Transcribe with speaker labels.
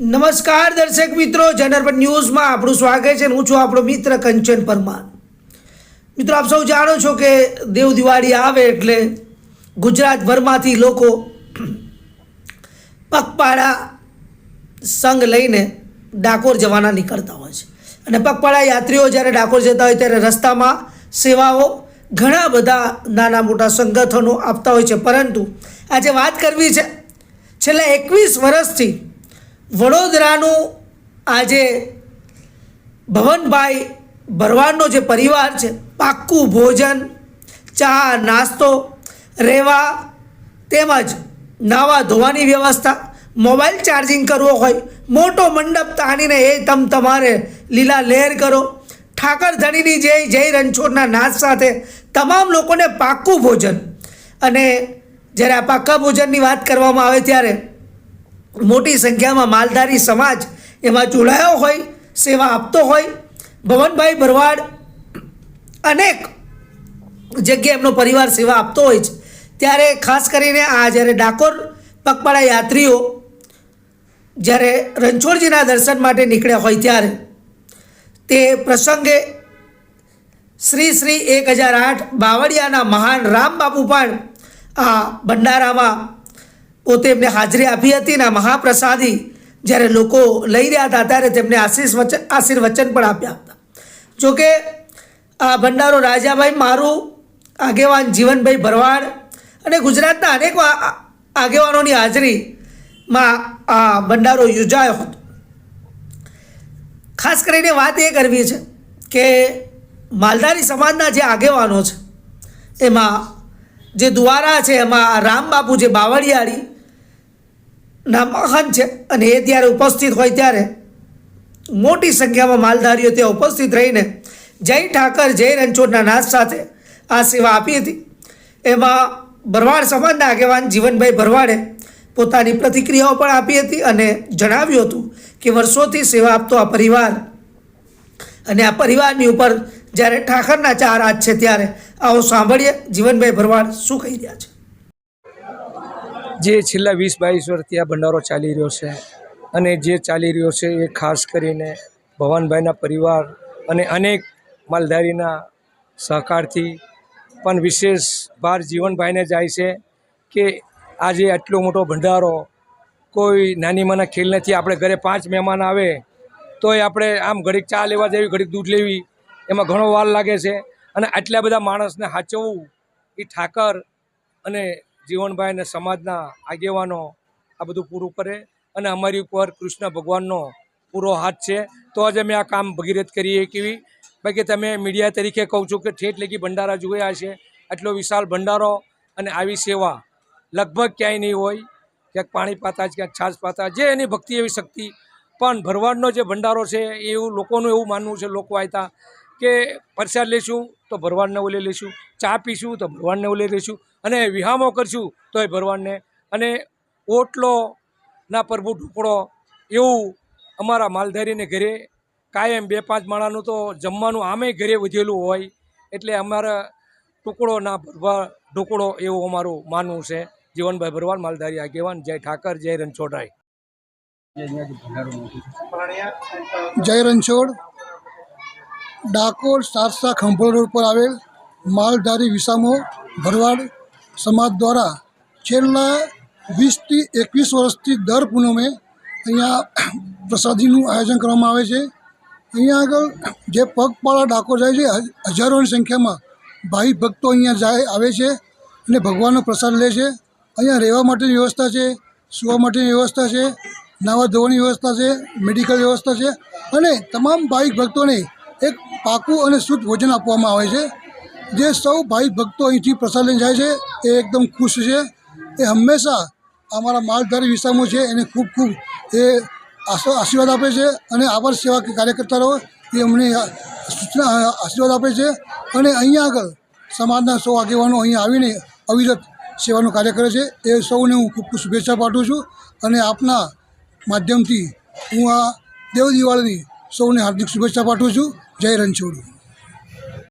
Speaker 1: નમસ્કાર દર્શક મિત્રો જનરપટ ન્યૂઝમાં આપણું સ્વાગત છે હું છું આપણો મિત્ર કંચન પરમાર. મિત્રો, આપ સૌ જાણો છો કે દેવ દિવાળી આવે એટલે ગુજરાતભરમાંથી લોકો પગપાળા સંઘ લઈને ડાકોર જવાના નીકળતા હોય છે. અને પગપાળા યાત્રીઓ જ્યારે ડાકોર જતા હોય ત્યારે રસ્તામાં સેવાઓ ઘણા બધા નાના મોટા સંગઠનો આપતા હોય છે. પરંતુ આજે વાત કરવી છે, છેલ્લા એકવીસ વર્ષથી વડોદરાનું આજે ભવનભાઈ ભરવાડનો જે પરિવાર છે, પાક્કું ભોજન, ચા, નાસ્તો રહેવા તેમજ નાવા ધોવાની વ્યવસ્થા, મોબાઈલ ચાર્જિંગ કરવો હોય, મોટો મંડપ તાણીને એ તમ તમારે લીલા લહેર કરો. ઠાકર ધણીની જય જય રણછોડના નાચ સાથે તમામ લોકોને પાક્કું ભોજન. અને જ્યારે આ પાક્કા ભોજનની વાત કરવામાં આવે ત્યારે મોટી સંખ્યામાં માલધારી સમાજ એમાં જોડાયો હોય, સેવા આપતો હોય. ભવનભાઈ ભરવાડ અનેક જગ્યાએ એમનો પરિવાર સેવા આપતો હોય છે. ત્યારે ખાસ કરીને આ જ્યારે ડાકોર પગપાળા યાત્રીઓ જ્યારે રણછોડજીના દર્શન માટે નીકળ્યા હોય ત્યારે તે પ્રસંગે શ્રી શ્રી એક હજાર આઠ બાવળિયાના મહાન રામબાપુ પણ આ ભંડારામાં પોતે એમને હાજરી આપી હતી ને મહાપ્રસાદી જ્યારે લોકો લઈ રહ્યા હતા, ત્યારે તેમને આશીષ વચન, આશીર્વચન પણ આપ્યા હતા. જોકે આ ભંડારો રાજાભાઈ મારું, આગેવાન જીવનભાઈ ભરવાડ અને ગુજરાતના અનેક આગેવાનોની હાજરીમાં આ ભંડારો યોજાયો હતો. ખાસ કરીને વાત એ કરવી છે કે માલધારી સમાજના જે આગેવાનો છે, એમાં જે દ્વારા છે, એમાં રામબાપુ જે બાવળિયાળી ના મહાન છે. અને એ ત્યારે ઉપસ્થિત હોય ત્યારે મોટી સંખ્યામાં માલધારીઓ ત્યાં ઉપસ્થિત રહીને જય ઠાકર, જય રણછોડના નાશ સાથે આ સેવા આપી હતી. એમાં ભરવાડ સમાજના આગેવાન જીવનભાઈ ભરવાડે પોતાની પ્રતિક્રિયાઓ પણ આપી હતી અને જણાવ્યું હતું કે વર્ષોથી સેવા આપતો આ પરિવાર અને આ પરિવારની ઉપર જ્યારે ઠાકરના ચાર હાથ છે ત્યારે આવો સાંભળીએ જીવનભાઈ ભરવાડ શું કહી રહ્યા છે.
Speaker 2: જે છેલ્લા વીસ, બાવીસ વર્ષથી આ ભંડારો ચાલી રહ્યો છે અને જે ચાલી રહ્યો છે એ ખાસ કરીને ભવાનભાઈના પરિવાર અને અનેક માલધારીના સહકારથી પણ વિશેષ ભાર જીવનભાઈને જાય છે કે આજે આટલો મોટો ભંડારો કોઈ નાની માના ખેલ નથી, આપણે ઘરે પાંચ મહેમાન આવે તોય આપણે આમ ઘડીક ચા લેવા જવી, ઘડીક દૂધ લેવી, એમાં ઘણો વાર લાગે છે. અને આટલા બધા માણસને સાચવવું એ ઠાકર અને જીવનભાઈ અને સમાજના આગેવાનો આ બધું પૂરું કરે અને અમારી ઉપર કૃષ્ણ ભગવાનનો પૂરો હાથ છે. તો જ અમે આ કામ ભગીરથ કરીએ કેવી બાકી તમે મીડિયા તરીકે કહું છું કે ઠેઠ લગી ભંડારા જોયા છે. આટલો વિશાળ ભંડારો અને આવી સેવા લગભગ ક્યાંય નહીં હોય. ક્યાંક પાણી પાતા, ક્યાંક છાશ પાતા, જે એની ભક્તિ એવી શક્તિ. પણ ભરવાડનો જે ભંડારો છે એવું લોકોનું એવું માનવું છે, લોકો આવતા કે પ્રસાદ લેશું તો ભરવાડને ઓલે લઈશું ચા પીશું તો ભરવાડને ઓલે લઈશું અને વિહામો કરશું તો એ ભરવાડને. અને ઓટલો ના પ્રભુ ઢુકડો એવું અમારા માલધારીને ઘરે કાયમ બે પાંચ માળાનું તો જમવાનું આમે ઘરે વધેલું હોય એટલે અમારા ટુકડો ના ભરવા ઢોકળો એવું અમારું માનવું છે. જીવનભાઈ ભરવાડ, માલધારી આગેવાન, જય ઠાકર, જય રણછોડરાય.
Speaker 3: જય રણછોડ. ડાકોર સારસા ખંભોળ રોડ પર આવેલ માલધારી વિસામો ભરવાડ સમાજ દ્વારા છેલ્લા વીસથી એકવીસ વર્ષથી દર પૂનમે અહીંયા પ્રસાદીનું આયોજન કરવામાં આવે છે. અહીંયા આગળ જે પગપાળા ડાકોર જાય છે હજારોની સંખ્યામાં ભાઈ ભક્તો અહીંયા જાય, આવે છે અને ભગવાનનો પ્રસાદ લે છે. અહીંયા રહેવા માટેની વ્યવસ્થા છે, સુવા માટેની વ્યવસ્થા છે, નાવા ધોવાની વ્યવસ્થા છે, મેડિકલ વ્યવસ્થા છે અને તમામ ભાઈ ભક્તોને એક પાકું અને શુદ્ધ ભોજન આપવામાં આવે છે. જે સૌ ભાઈ ભક્તો અહીંથી પ્રસાદ લઈને જાય છે, એ એકદમ ખુશ છે. એ હંમેશા અમારા માલધારી વિસામો છે, એને ખૂબ ખૂબ એ આશી- આશીર્વાદ આપે છે અને આભાર સેવા કાર્યકર્તા રહો એ અમને સૂચના, આશીર્વાદ આપે છે. અને અહીંયા આગળ સમાજના સૌ આગેવાનો અહીંયા આવીને અવિરત સેવાનું કાર્ય કરે છે. એ સૌને હું ખૂબ ખૂબ શુભેચ્છા પાઠવું છું અને આપના માધ્યમથી હું આ દેવ દિવાળીની સૌને હાર્દિક શુભેચ્છા પાઠવું છું. જય રણછોડ.